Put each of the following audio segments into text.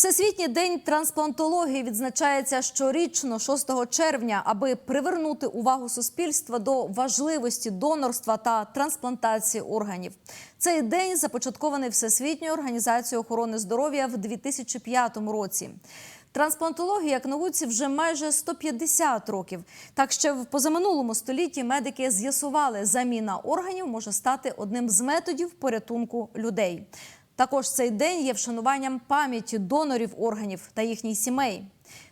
Всесвітній день трансплантології відзначається щорічно 6 червня, аби привернути увагу суспільства до важливості донорства та трансплантації органів. Цей день започаткований Всесвітньою організацією охорони здоров'я в 2005 році. Трансплантологія як науці вже майже 150 років. Так ще в позаминулому столітті медики з'ясували, заміна органів може стати одним з методів порятунку людей. Також цей день є вшануванням пам'яті донорів органів та їхніх сімей.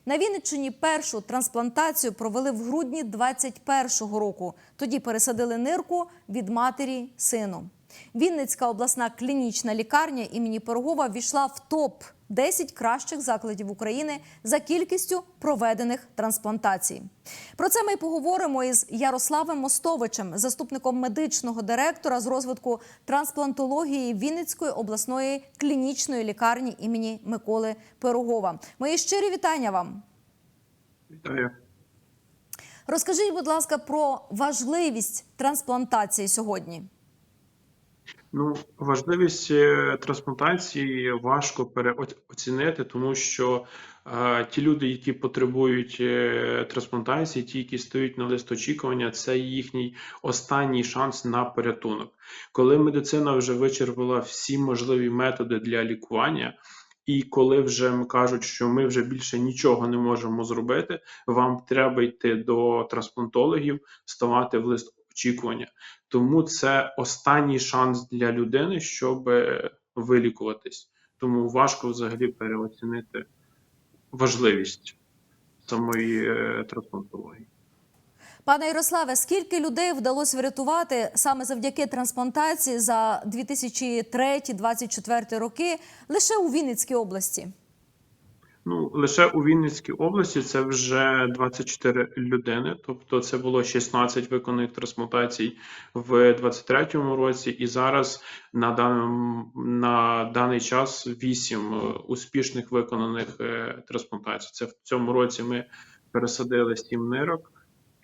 На Вінниччині першу трансплантацію провели в грудні 21-го року. Тоді пересадили нирку від матері сину. Вінницька обласна клінічна лікарня імені Пирогова війшла в топ 10 кращих закладів України за кількістю проведених трансплантацій. Про це ми й поговоримо із Ярославом Мостовичем, заступником медичного директора з розвитку трансплантології Вінницької обласної клінічної лікарні імені Миколи Пирогова. Мої щирі вітання вам. Вітаю. Розкажіть, будь ласка, про важливість трансплантації сьогодні. Ну, важливість е, трансплантації важко переоцінити, тому що е, ті люди, які потребують е, трансплантації, ті, які стоять на лист очікування, це їхній останній шанс на порятунок. Коли медицина вже вичерпала всі можливі методи для лікування. І коли вже кажуть, що ми вже більше нічого не можемо зробити, вам треба йти до трансплантологів, ставати в лист очікування. Тому це останній шанс для людини, щоб е, вилікуватись. Тому важко взагалі переоцінити важливість самої е, трансплантології. Пане Ярославе, скільки людей вдалося врятувати саме завдяки трансплантації за 2003-2024 роки лише у Вінницькій області? Ну, лише у Вінницькій області це вже 24 людини, тобто це було 16 виконаних трансплантацій в 23-му році, і зараз на даному на даний час 8 успішних виконаних е, трансплантацій. Це в цьому році ми пересадили 7 нирок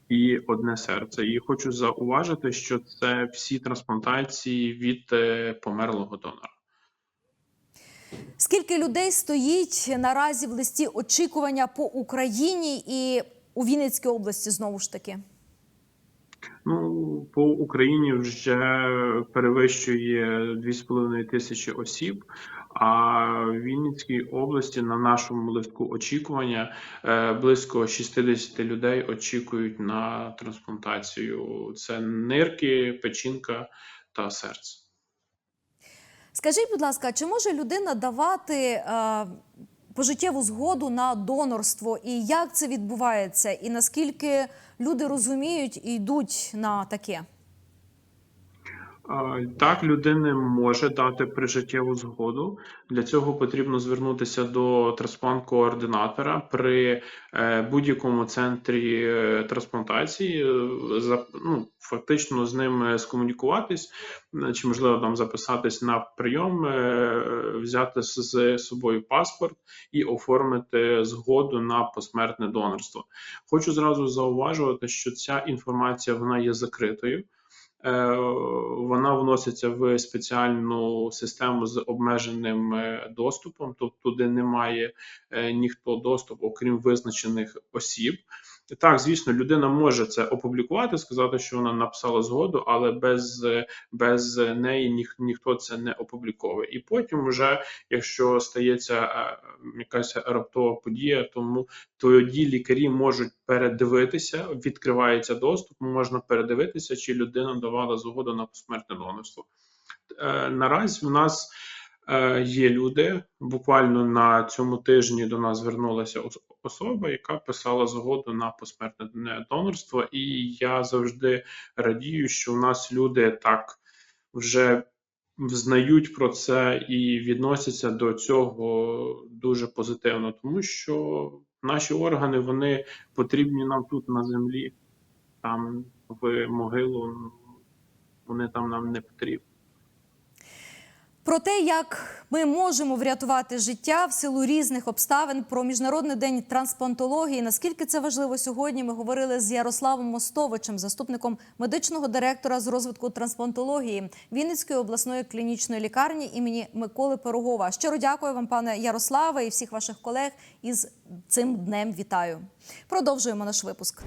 і одне серце. І хочу зауважити, що це всі трансплантації від е, померлого донора. Скільки людей стоїть наразі в листі очікування по Україні і у Вінницькій області знову ж таки? Ну, по Україні вже перевищує 2,5 тисячі осіб. А в Вінницькій області на нашому листку очікування е, близько 60 людей очікують на трансплантацію. Це нирки, печінка та серце. Скажіть, будь ласка, чи може людина давати е, пожиттєву згоду на донорство, і як це відбувається, і наскільки люди розуміють і йдуть на таке? Так, людина може дати прижиттєву згоду. Для цього потрібно звернутися до трансплант-координатора при е, будь-якому центрі е, трансплантації, е, ну, фактично з ним скомунікуватись, чи можливо там записатись на прийом, взяти з собою паспорт і оформити згоду на посмертне донорство. Хочу зразу зауважувати, що ця інформація вона є закритою. Вона вноситься в спеціальну систему з обмеженим е, доступом, тобто туди немає е, ніхто доступу, окрім визначених осіб. Так, звісно, людина може це опублікувати, сказати, що вона написала згоду, але без без неї ніх, ніхто це не опубліковує. І потім, вже, якщо стається е, якась раптова подія, тому тоді лікарі можуть передивитися, відкривається доступ, можна передивитися, чи людина давала згоду на посмертне донорство. Е, наразі в нас е, є люди. Буквально на цьому тижні до нас звернулася особа, яка писала згоду на посмертне донорство, і я завжди радію, що у нас люди так вже знають про це і відносяться до цього дуже позитивно, тому що наші органи вони потрібні нам тут на землі, там в могилу вони там нам не потрібні. Про те, як ми можемо врятувати життя в силу різних обставин, про міжнародний день трансплантології. Наскільки це важливо сьогодні? Ми говорили з Ярославом Мостовичем, заступником медичного директора з розвитку трансплантології Вінницької обласної клінічної лікарні імені Миколи Пирогова. Щиро дякую вам, пане Ярославе, і всіх ваших колег із цим днем вітаю. Продовжуємо наш випуск.